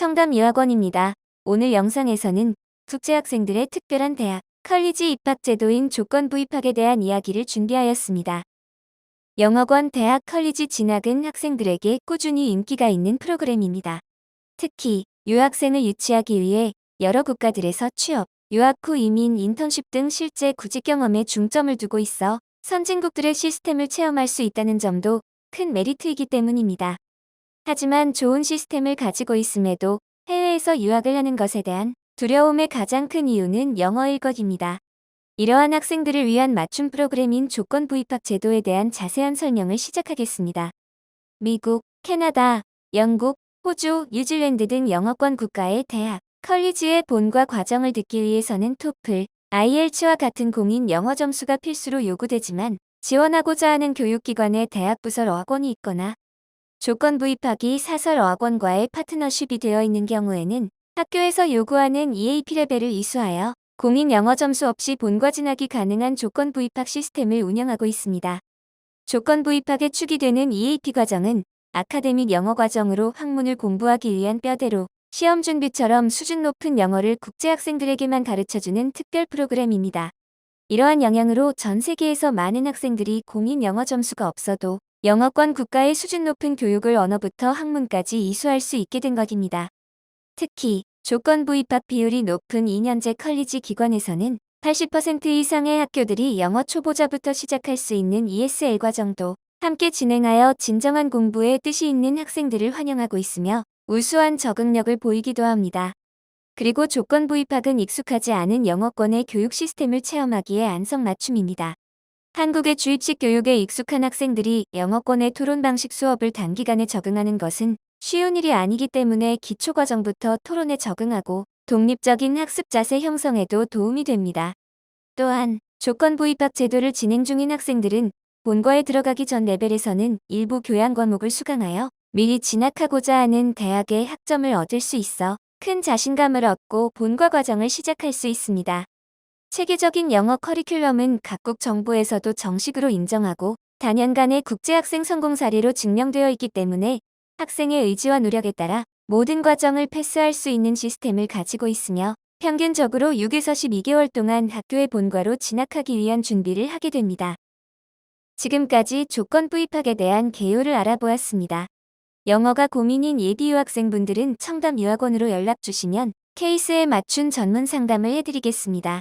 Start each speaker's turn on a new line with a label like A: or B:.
A: 청담 유학원입니다. 오늘 영상에서는 국제학생들의 특별한 대학, 컬리지 입학 제도인 조건부 입학에 대한 이야기를 준비하였습니다. 영어권 대학 컬리지 진학은 학생들에게 꾸준히 인기가 있는 프로그램입니다. 특히 유학생을 유치하기 위해 여러 국가들에서 취업, 유학 후 이민, 인턴십 등 실제 구직 경험에 중점을 두고 있어 선진국들의 시스템을 체험할 수 있다는 점도 큰 메리트이기 때문입니다. 하지만 좋은 시스템을 가지고 있음에도 해외에서 유학을 하는 것에 대한 두려움의 가장 큰 이유는 영어일 것입니다. 이러한 학생들을 위한 맞춤 프로그램인 조건 부 입학 제도에 대한 자세한 설명을 시작하겠습니다. 미국, 캐나다, 영국, 호주, 뉴질랜드 등 영어권 국가의 대학, 컬리지의 본과 과정을 듣기 위해서는 토플, IELTS와 같은 공인 영어 점수가 필수로 요구되지만 지원하고자 하는 교육기관의 대학 부설 어학원이 있거나 조건 부 입학이 사설 어학원과의 파트너십이 되어 있는 경우에는 학교에서 요구하는 EAP 레벨을 이수하여 공인 영어 점수 없이 본과 진학이 가능한 조건 부 입학 시스템을 운영하고 있습니다. 조건 부 입학에 축이 되는 EAP 과정은 아카데믹 영어 과정으로 학문을 공부하기 위한 뼈대로 시험 준비처럼 수준 높은 영어를 국제학생들에게만 가르쳐주는 특별 프로그램입니다. 이러한 영향으로 전 세계에서 많은 학생들이 공인 영어 점수가 없어도 영어권 국가의 수준 높은 교육을 언어부터 학문까지 이수할 수 있게 된 것입니다. 특히 조건부 입학 비율이 높은 2년제 컬리지 기관에서는 80% 이상의 학교들이 영어 초보자부터 시작할 수 있는 ESL 과정도 함께 진행하여 진정한 공부에 뜻이 있는 학생들을 환영하고 있으며 우수한 적응력을 보이기도 합니다. 그리고 조건부 입학은 익숙하지 않은 영어권의 교육 시스템을 체험하기에 안성맞춤입니다. 한국의 주입식 교육에 익숙한 학생들이 영어권의 토론 방식 수업을 단기간에 적응하는 것은 쉬운 일이 아니기 때문에 기초과정부터 토론에 적응하고 독립적인 학습 자세 형성에도 도움이 됩니다. 또한 조건 부 입학 제도를 진행 중인 학생들은 본과에 들어가기 전 레벨에서는 일부 교양 과목을 수강하여 미리 진학하고자 하는 대학의 학점을 얻을 수 있어 큰 자신감을 얻고 본과 과정을 시작할 수 있습니다. 체계적인 영어 커리큘럼은 각국 정부에서도 정식으로 인정하고 단연간의 국제학생 성공 사례로 증명되어 있기 때문에 학생의 의지와 노력에 따라 모든 과정을 패스할 수 있는 시스템을 가지고 있으며 평균적으로 6에서 12개월 동안 학교의 본과로 진학하기 위한 준비를 하게 됩니다. 지금까지 조건 부 입학에 대한 개요를 알아보았습니다. 영어가 고민인 예비 유학생분들은 청담 유학원으로 연락 주시면 케이스에 맞춘 전문 상담을 해드리겠습니다.